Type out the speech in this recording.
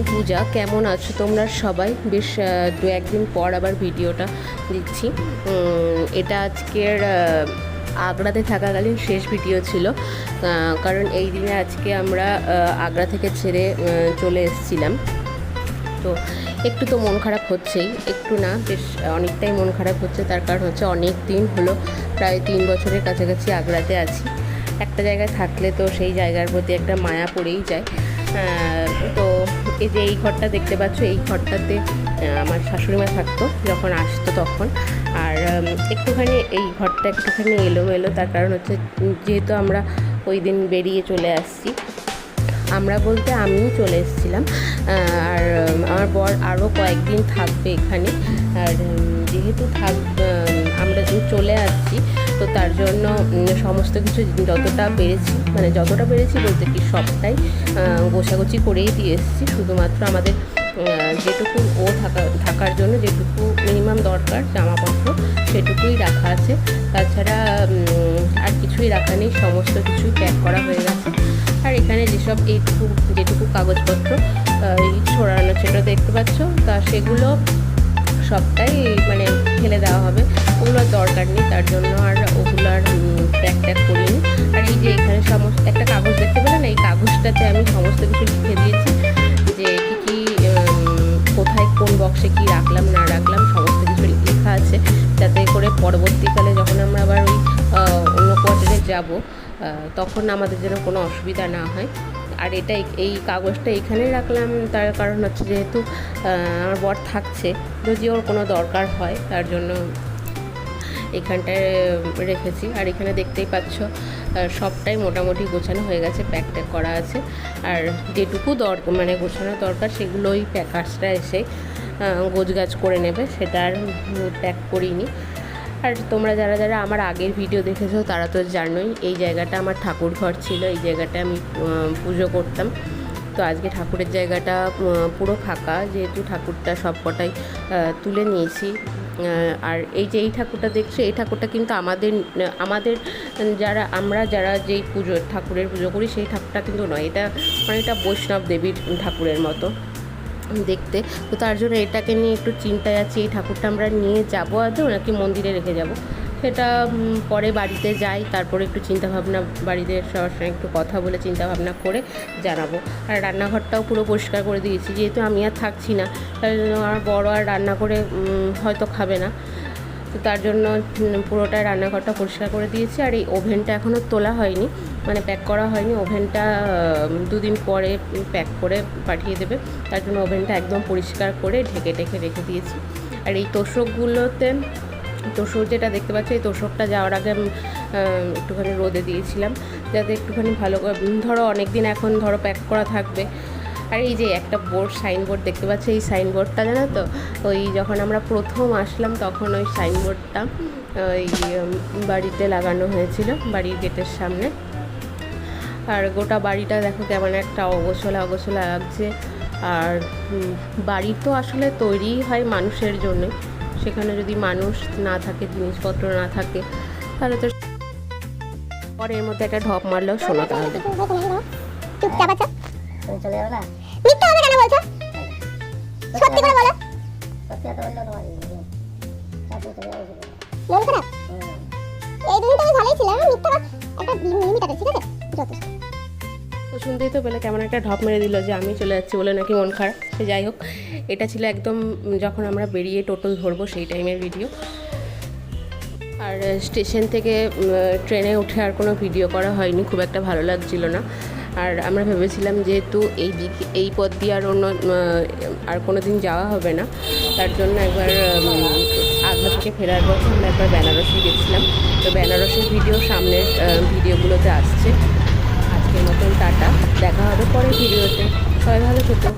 আমি পূজা, কেমন আছো তোমরা সবাই? বেশ দু একদিন পর আবার ভিডিওটা দিচ্ছি। এটা আজকের আগ্রাতে থাকাকালীন শেষ ভিডিও ছিল। কারণ এই দিনে আজকে আমরা আগ্রা থেকে ছেড়ে চলে এসেছিলাম। তো একটু তো মন খারাপ হচ্ছেই। একটু না, বেশ অনেকটাই মন খারাপ হচ্ছে। তার কারণ হচ্ছে অনেক দিন হলো, প্রায় তিন বছরের কাছাকাছি আগ্রাতে আছি। একটা জায়গায় থাকলে তো সেই জায়গার প্রতি একটা মায়া পড়েই যায়। তো এই যে এই ঘরটা দেখতে পাচ্ছ, এই ঘরটাতে আমার শাশুড়ি মা থাকতো যখন আসতো তখন। আর একটুখানি এই ঘরটা একটুখানি এলোমেলো, তার কারণ হচ্ছে যেহেতু আমরা ওই দিন বেরিয়ে চলে আসছি, আমরা বলতে আমিই চলে এসেছিলাম। আর আমার বর আরও কয়েকদিন থাকবে এখানে। আর যেহেতু থাক চলে আসছি। তো তার জন্য সমস্ত কিছু যতটা পেরেছি মানে যতটা পেরেছি বলতে কি সবটাই গোছাগুছি করেই দিয়ে এসেছি। শুধুমাত্র আমাদের যেটুকু ও থাকা, থাকার জন্য যেটুকু মিনিমাম দরকার, জামাপত্র, সেটুকুই রাখা আছে। তাছাড়া আর কিছুই রাখা নেই, সমস্ত কিছুই প্যাক করা হয়ে গেছে। আর এখানে যেসব এইটুকু, যেটুকু কাগজপত্র ছড়ানো সেটা দেখতে পাচ্ছ, তা সেগুলো সবটাই মানে ফেলে দেওয়া হবে। ওগুলোর দরকার নেই, তার জন্য আর ওগুলো আর প্যাক ট্যাক করিনি। আর এই যে এখানে সমস্ত, একটা কাগজ দেখতে পেলেন এই কাগজটাতে আমি সমস্ত কিছু লিখে দিয়েছি। যে কী কী কোথায় কোন বক্সে কী রাখলাম, না রাখলাম, সমস্ত কিছু লেখা আছে। যাতে করে পরবর্তীকালে যখন আমরা আবার ওই অন্য কোয়ার্টারে যাব তখন আমাদের যেন কোনো অসুবিধা না হয়। আর এটা এই- কাগজটা এখানে রাখলাম। তার কারণ হচ্ছে যেহেতু আমার বর থাকছে যদি ওর কোনো দরকার হয়, তার জন্য এখানটায় রেখেছি। আর এখানে দেখতেই পাচ্ছ সবটাই মোটামুটি গোছানো হয়ে গেছে, প্যাক ট্যাক করা আছে। আর যেটুকু দর মানে গোছানো দরকার, সেগুলোই প্যাকার্সরা এসে গোছগাছ করে নেবে। সেটা আর প্যাক করিনি। আর তোমরা যারা যারা আমার আগের ভিডিও দেখেছ তারা তো জানোই এই জায়গাটা আমার ঠাকুর ঘর ছিল এই জায়গাটা আমি পুজো করতাম। তো আজকে ঠাকুরের জায়গাটা পুরো ফাঁকা যেহেতু ঠাকুরটা সবকটাই আহ, তুলে নিয়েছি। আর এই যে এই ঠাকুরটা দেখছ এই ঠাকুরটা কিন্তু আমাদের আমাদের যারা আমরা যারা যেই পুজো ঠাকুরের পুজো করি সেই ঠাকুরটা কিন্তু নয়। এটা অনেকটা বৈষ্ণব দেবীর ঠাকুরের মতো। দেখতে। তো তার জন্য এটাকে নিয়ে একটু চিন্তায় আছি, এই ঠাকুরটা আমরা নিয়ে যাব আদৌ নাকি মন্দিরে রেখে যাব। সেটা পরে বাড়িতে যাই, তারপরে একটু চিন্তাভাবনা, বাড়িতে সবার সঙ্গে একটু কথা বলে চিন্তাভাবনা করে জানাব। আর রান্নাঘরটাও পুরো পরিষ্কার করে দিয়েছি, যেহেতু আমি আর থাকছি না, তাই আমার বড় আর রান্না করে হয়তো খাবে না। তো তার জন্য উম, পুরোটাই রান্নাঘরটা পরিষ্কার করে দিয়েছি। আর এই ওভেনটা এখনও তোলা হয়নি মানে প্যাক করা হয়নি। ওভেনটা দুদিন পরে প্যাক করে পাঠিয়ে দেবে। তার জন্য ওভেনটা একদম পরিষ্কার করে ঢেকে ঢেকে রেখে দিয়েছি। আর এই তোষকগুলোতে তোষক যেটা দেখতে পাচ্ছি এই তোষকটা যাওয়ার আগে একটুখানি রোদে দিয়েছিলাম। যাতে একটুখানি ভালো করে ধরো অনেক দিন এখন ধরো প্যাক করা থাকবে আর এই যে একটা বোর্ড সাইনবোর্ড দেখতে পাচ্ছি এই সাইনবোর্ডটা জানো তো ওই যখন আমরা প্রথম আসলাম তখন ওই সাইনবোর্ডটা ওই বাড়িতে লাগানো হয়েছিল বাড়ির গেটের সামনে আর গোটা বাড়িটা দেখো কেমন একটা অগোছলা অগোছলা লাগছে আর বাড়ি তো আসলে তৈরিই হয় মানুষের জন্য সেখানে যদি মানুষ না থাকে জিনিসপত্র না থাকে তাহলে তো পরে এর মধ্যে একটা ঢপ মারলেও শোনো তাহলে তুমি চলে যাবে না? মিথ্যা হবে কেন বলছো? সত্যি করে বলো। সত্যি কথা বললে তোমার ইয়ে, চাকরি চলে যাবে মন খারাপ? এই দুদিন তো আমি ভালোই ছিলাম মিথ্যা একটা মিনিমিটাতে ঠিক আছে? যথেষ্ট। তো শুনতেই তো পেলে কেমন একটা ঢপ মেরে দিল যে আমি চলে যাচ্ছি বলে নাকি মন খারাপ। সে যাই হোক এটা ছিল একদম যখন আমরা বেরিয়ে টোটাল ধরবো সেই টাইমের ভিডিও। আর স্টেশন থেকে ট্রেনে উঠে আর কোনো ভিডিও করা হয়নি খুব একটা ভালো লাগছিল না। আর আমরা ভেবেছিলাম যেহেতু এই দিক, এই পথ দিয়ে আর অন্য আর কোনো দিন যাওয়া হবে না। তার জন্য একবার আগ্রা থেকে ফেরার পর আমরা একবার বেনারসে গেছিলাম। তো বেনারসের ভিডিও সামনের ভিডিওগুলোতে আসছে। আজকের মতন টাটা। দেখা হবে পরের ভিডিওতে। সবাই ভালো থেকো।